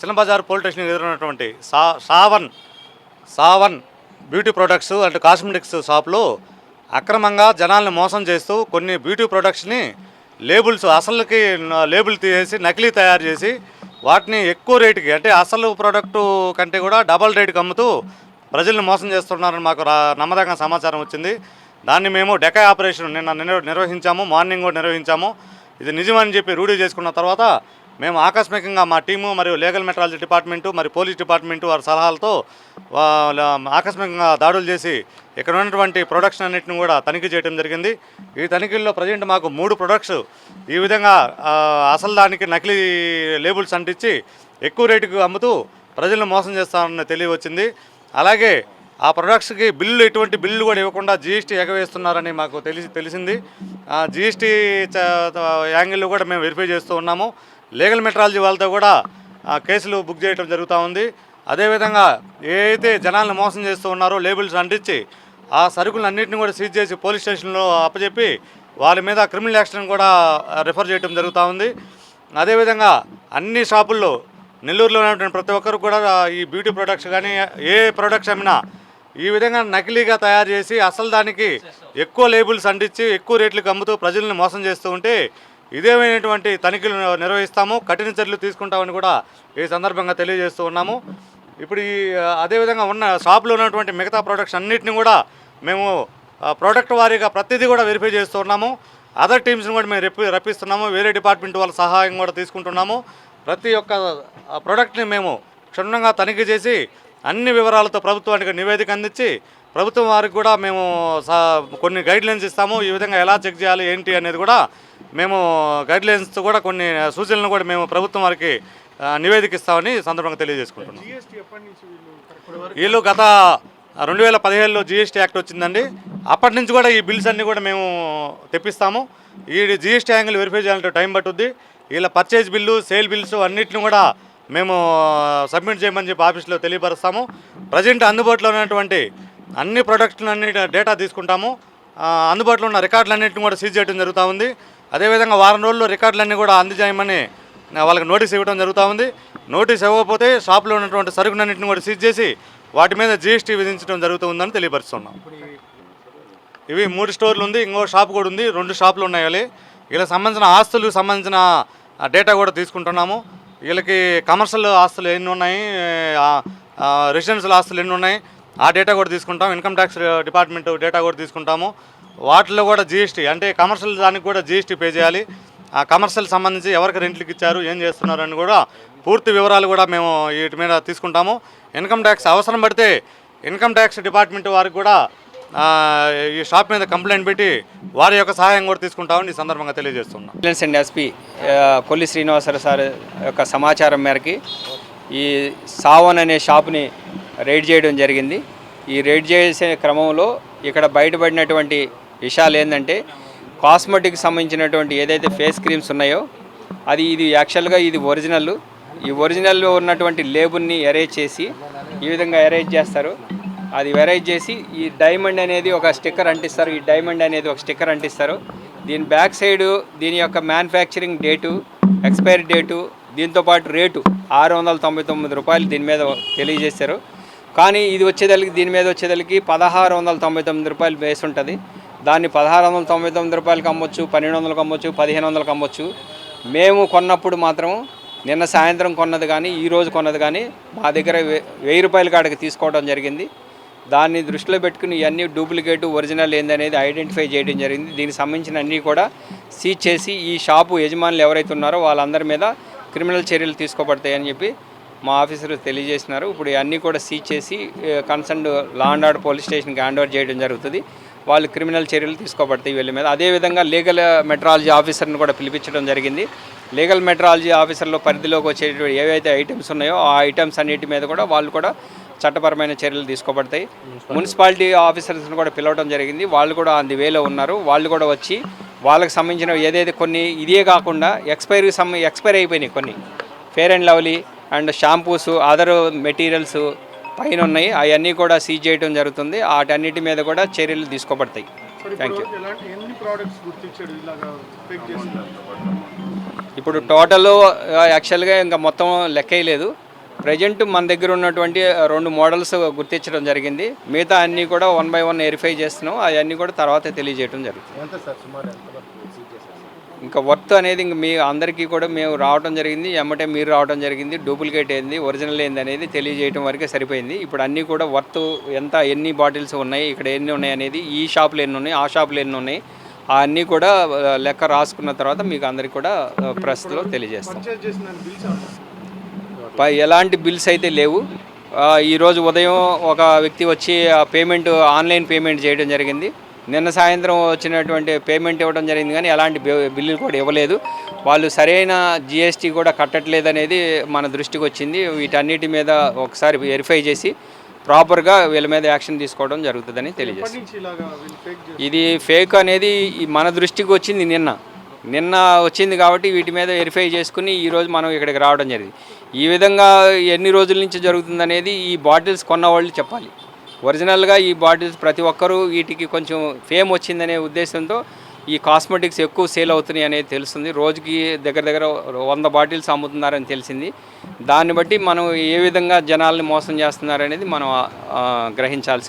Chinna Bazaar police station ఎదురున్నటువంటి సా Sawan Sawan beauty products and cosmetics షాప్లో అక్రమంగా జనాల్ని మోసం చేస్తూ కొన్ని బ్యూటీ ప్రొడక్ట్స్ని లేబుల్స్ అసలుకి లేబుల్ తీసేసి నకిలీ తయారు చేసి వాటిని ఎక్కువ రేటుకి అంటే అసలు ప్రోడక్టు కంటే కూడా డబల్ రేటుకి అమ్ముతూ ప్రజల్ని మోసం చేస్తున్నారని మాకు నమ్మదగిన సమాచారం వచ్చింది. దాన్ని మేము డెకా ఆపరేషన్ నిన్న నిర్వహించాము మార్నింగ్ కూడా నిర్వహించాము. ఇది నిజమని చెప్పి రూఢీ చేసుకున్న తర్వాత మేము ఆకస్మికంగా మా టీము మరియు లీగల్ మెట్రాలజీ డిపార్ట్మెంటు మరియు పోలీస్ డిపార్ట్మెంటు వారి సలహాలతో ఆకస్మికంగా దాడులు చేసి ఇక్కడ ఉన్నటువంటి ప్రొడక్షన్ అన్నింటిని కూడా తనిఖీ చేయడం జరిగింది. ఈ తనిఖీల్లో ప్రజెంట్ మాకు మూడు ప్రొడక్ట్స్ ఈ విధంగా అసలు దానికి నకిలీ లేబుల్స్ అంటించి ఎక్కువ రేటుకు అమ్ముతూ ప్రజలను మోసం చేస్తారని తెలియవచ్చింది. అలాగే ఆ ప్రొడక్ట్స్కి బిల్లు ఎటువంటి బిల్లు కూడా ఇవ్వకుండా జీఎస్టీ ఎగవేస్తున్నారని మాకు తెలిసి తెలిసింది. ఆ జీఎస్టీ యాంగిల్లో కూడా మేము వెరిఫై చేస్తూ ఉన్నాము. లీగల్ మెట్రాలజీ వాళ్ళతో కూడా ఆ కేసులు బుక్ చేయడం జరుగుతూ ఉంది. అదేవిధంగా ఏ అయితే జనాలను మోసం చేస్తూ ఉన్నారో లేబుల్స్ అంటించి ఆ సరుకులు అన్నింటిని కూడా సీజ్ చేసి పోలీస్ స్టేషన్లో అప్పచెప్పి వాళ్ళ మీద క్రిమినల్ యాక్షన్ కూడా రిఫర్ చేయడం జరుగుతూ ఉంది. అదేవిధంగా అన్ని షాపుల్లో నెల్లూరులో ఉన్నటువంటి ప్రతి ఒక్కరు కూడా ఈ బ్యూటీ ప్రొడక్ట్స్ కానీ ఏ ప్రొడక్ట్స్ అమ్మినా ఈ విధంగా నకిలీగా తయారు చేసి అసలు దానికి ఎక్కువ లేబుల్స్ అంటించి ఎక్కువ రేట్లకు అమ్ముతూ ప్రజల్ని మోసం చేస్తూ ఉంటే ఇదేమైనటువంటి తనిఖీలు నిర్వహిస్తాము కఠిన చర్యలు తీసుకుంటామని కూడా ఈ సందర్భంగా తెలియజేస్తూ ఉన్నాము. ఇప్పుడు ఈ అదేవిధంగా ఉన్న షాప్లో ఉన్నటువంటి మిగతా ప్రొడక్ట్స్ అన్నిటిని కూడా మేము ప్రోడక్ట్ వారీగా ప్రతిదీ కూడా వెరిఫై చేస్తూ ఉన్నాము. అదర్ టీమ్స్ని కూడా మేము రప్పి రప్పిస్తున్నాము. వేరే డిపార్ట్మెంట్ వాళ్ళ సహాయం కూడా తీసుకుంటున్నాము. ప్రతి ఒక్క ప్రోడక్ట్ని మేము క్షుణ్ణంగా తనిఖీ చేసి అన్ని వివరాలతో ప్రభుత్వానికి నివేదిక అందించి ప్రభుత్వం వారికి కూడా మేము కొన్ని గైడ్ లైన్స్ ఇస్తాము. ఈ విధంగా ఎలా చెక్ చేయాలి ఏంటి అనేది కూడా మేము గైడ్ లైన్స్ కూడా కొన్ని సూచనలు కూడా మేము ప్రభుత్వం వారికి నివేదిక ఇస్తామని సందర్భంగా తెలియజేసుకుంటున్నాం. వీళ్ళు గత రెండు వేల పదిహేడులో జిఎస్టీ యాక్ట్ వచ్చిందండి. అప్పటి నుంచి కూడా ఈ బిల్స్ అన్నీ కూడా మేము తెప్పిస్తాము. ఈ జిఎస్టీ యాంగిల్ వెరిఫై చేయాలంటే టైం పట్టుద్ది. వీళ్ళ పర్చేజ్ బిల్లు సేల్ బిల్స్ అన్నిటిని కూడా మేము సబ్మిట్ చేయమని చెప్పి ఆఫీస్లో తెలియపరుస్తాము. ప్రజెంట్ అందుబాటులో ఉన్నటువంటి అన్ని ప్రొడక్ట్స్ అన్ని డేటా తీసుకుంటాము. అందుబాటులో ఉన్న రికార్డులన్నింటిని కూడా సీజ్ చేయడం జరుగుతూ ఉంది. అదేవిధంగా వారం రోజుల్లో రికార్డులన్నీ కూడా అందజేయమని వాళ్ళకి నోటీస్ ఇవ్వడం జరుగుతూ ఉంది. నోటీస్ ఇవ్వకపోతే షాప్లో ఉన్నటువంటి సరుకులన్నింటిని కూడా సీజ్ చేసి వాటి మీద జీఎస్టీ విధించడం జరుగుతుందని తెలియపరుస్తున్నాం. ఇవి మూడు స్టోర్లు ఉంది ఇంకో షాప్ కూడా ఉంది రెండు షాపులు ఉన్నాయి వీళ్ళకి. వీళ్ళకి సంబంధించిన ఆస్తులకు సంబంధించిన డేటా కూడా తీసుకుంటున్నాము. వీళ్ళకి కమర్షియల్ ఆస్తులు ఎన్ని ఉన్నాయి రెసిడెన్షియల్ ఆస్తులు ఎన్ని ఉన్నాయి ఆ డేటా కూడా తీసుకుంటాం. ఇన్కమ్ ట్యాక్స్ డిపార్ట్మెంట్ డేటా కూడా తీసుకుంటాము. వాటిలో కూడా జీఎస్టీ అంటే కమర్షియల్ దానికి కూడా జీఎస్టీ పే చేయాలి. ఆ కమర్షియల్ సంబంధించి ఎవరికి రెంట్లకు ఇచ్చారు ఏం చేస్తున్నారు అని కూడా పూర్తి వివరాలు కూడా మేము వీటి మీద తీసుకుంటాము. ఇన్కమ్ ట్యాక్స్ అవసరం పడితే ఇన్కమ్ ట్యాక్స్ డిపార్ట్మెంట్ వారికి కూడా ఈ షాప్ మీద కంప్లైంట్ పెట్టి వారి యొక్క సహాయం కూడా తీసుకుంటామని ఈ సందర్భంగా తెలియజేస్తున్నాం. Vigilance and SP Kolli Srinivasarao sir యొక్క సమాచారం మేరకి ఈ సావన్ అనే షాప్ని రైడ్ చేయడం జరిగింది. ఈ రైడ్ చేసే క్రమంలో ఇక్కడ బయటపడినటువంటి విషయాలు ఏంటంటే కాస్మెటిక్ సంబంధించినటువంటి ఏదైతే ఫేస్ క్రీమ్స్ ఉన్నాయో అది ఇది యాక్చువల్గా ఇది ఒరిజినల్ ఈ ఒరిజినల్లో ఉన్నటువంటి లేబుల్ని ఎరేజ్ చేసి ఈ విధంగా ఎరేజ్ చేస్తారు. అది వెరైజ్ చేసి ఈ డైమండ్ అనేది ఒక స్టిక్కర్ అంటిస్తారు. ఈ డైమండ్ అనేది ఒక స్టిక్కర్ అంటిస్తారు. దీని బ్యాక్ సైడ్ దీని యొక్క మ్యానుఫ్యాక్చరింగ్ డేటు ఎక్స్పైరీ డేటు దీంతో పాటు రేటు ఆరు వందల తొంభై తొమ్మిది రూపాయలు దీని మీద తెలియజేశారు. కానీ ఇది వచ్చేదానికి దీని మీద వచ్చేదలికి పదహారు వందల తొంభై తొమ్మిది రూపాయలు బేస్ ఉంటుంది. దాన్ని పదహారు వందల తొంభై తొమ్మిది రూపాయలకి అమ్మొచ్చు పన్నెండు వందలకు అమ్మొచ్చు పదిహేను వందలకు అమ్మొచ్చు. మేము కొన్నప్పుడు మాత్రం నిన్న సాయంత్రం కొన్నది కానీ ఈరోజు కొన్నది కానీ మా దగ్గర వెయ్యి రూపాయల కాడికి తీసుకోవడం జరిగింది. దాన్ని దృష్టిలో పెట్టుకుని ఇవన్నీ డూప్లికేట్ ఒరిజినల్ ఏందనేది ఐడెంటిఫై చేయడం జరిగింది. దీనికి సంబంధించిన అన్నీ కూడా సీజ్ చేసి ఈ షాపు యజమానులు ఎవరైతే ఉన్నారో వాళ్ళందరి మీద క్రిమినల్ చర్యలు తీసుకోబడతాయని చెప్పి మా ఆఫీసర్ తెలియజేసినారు. ఇప్పుడు ఇవన్నీ కూడా సీజ్ చేసి concern law and order police స్టేషన్కి హ్యాండ్ ఓవర్ చేయడం జరుగుతుంది. వాళ్ళు క్రిమినల్ చర్యలు తీసుకోబడతాయి వీళ్ళ మీద. అదేవిధంగా లీగల్ మెట్రాలజీ ఆఫీసర్ని కూడా పిలిపించడం జరిగింది. లీగల్ మెట్రాలజీ ఆఫీసర్లో పరిధిలోకి వచ్చేటువంటి ఏవైతే ఐటమ్స్ ఉన్నాయో ఆ ఐటమ్స్ అన్నిటి మీద కూడా వాళ్ళు కూడా చట్టపరమైన చర్యలు తీసుకోబడతాయి. మున్సిపాలిటీ ఆఫీసర్స్ని కూడా పిలవడం జరిగింది. వాళ్ళు కూడా అంది వేలో ఉన్నారు. వాళ్ళు కూడా వచ్చి వాళ్ళకి సంబంధించిన ఏదైతే కొన్ని ఇదే కాకుండా ఎక్స్పైరీ సమ్ ఎక్స్పైర్ అయిపోయినాయి కొన్ని. Fair and lovely and shampoos other materials పైన ఉన్నాయి అవన్నీ కూడా సీజ్ చేయడం జరుగుతుంది. వాటన్నిటి మీద కూడా చర్యలు తీసుకోబడతాయి. థ్యాంక్ యూ ఇప్పుడు టోటల్ యాక్చువల్గా ఇంకా మొత్తం లెక్కేయలేదు ప్రజెంట్ మన దగ్గర ఉన్నటువంటి రెండు మోడల్స్ గుర్తించడం జరిగింది. మిగతా అన్నీ కూడా వన్ బై వన్ వెరిఫై చేస్తున్నాం. అవన్నీ కూడా తర్వాత తెలియజేయడం జరుగుతుంది? ఇంకా వర్త్ అనేది ఇంక మీ అందరికీ కూడా మేము రావడం జరిగింది. ఎమ్మటే మీరు రావడం జరిగింది. డూప్లికేట్ ఏంది ఒరిజినల్ ఏంది అనేది తెలియజేయడం వరకే సరిపోయింది. ఇప్పుడు అన్నీ కూడా వర్త్ ఎంత ఎన్ని బాటిల్స్ ఉన్నాయి ఇక్కడ ఎన్ని ఉన్నాయి అనేది ఈ షాపులు ఎన్ని ఉన్నాయి ఆ షాపులు ఎన్ని ఉన్నాయి అన్నీ కూడా లెక్క రాసుకున్న తర్వాత మీకు అందరికీ కూడా ప్రెస్లో తెలియజేస్తాం పర్చేజ్ చేసిన దాని బిల్స్ ఏమన్నా? పై ఎలాంటి బిల్స్ అయితే లేవు. ఈరోజు ఉదయం ఒక వ్యక్తి వచ్చి ఆ పేమెంట్ ఆన్లైన్ పేమెంట్ చేయడం జరిగింది. నిన్న సాయంత్రం వచ్చినటువంటి పేమెంట్ ఇవ్వడం జరిగింది కానీ ఎలాంటి బిల్లులు కూడా ఇవ్వలేదు. వాళ్ళు సరైన జిఎస్టీ కూడా కట్టట్లేదు అనేది మన దృష్టికి వచ్చింది. వీటన్నిటి మీద ఒకసారి వెరిఫై చేసి ప్రాపర్గా వీళ్ళ మీద యాక్షన్ తీసుకోవడం జరుగుతుందని తెలియజేస్తుంది ఇది ఫేక్ అనేది మన దృష్టికి వచ్చింది నిన్న. నిన్న వచ్చింది కాబట్టి వీటి మీద వెరిఫై చేసుకుని ఈరోజు మనం ఇక్కడికి రావడం జరిగింది. ఈ విధంగా ఎన్ని రోజుల నుంచి జరుగుతుందనేది ఈ బాటిల్స్ కొన్న వాళ్ళు చెప్పాలి. ఒరిజినల్గా ఈ బాటిల్స్ ప్రతి ఒక్కరూ వీటికి కొంచెం ఫేమ్ వచ్చిందనే ఉద్దేశంతో ఈ కాస్మెటిక్స్ ఎక్కువ సేల్ అవుతున్నాయి అనేది తెలుస్తుంది. రోజుకి దగ్గర దగ్గర వంద బాటిల్స్ అమ్ముతున్నారని తెలిసింది. దాన్ని బట్టి మనం ఏ విధంగా జనాల్ని మోసం చేస్తున్నారనేది మనం గ్రహించాల్సి ఉంటుంది.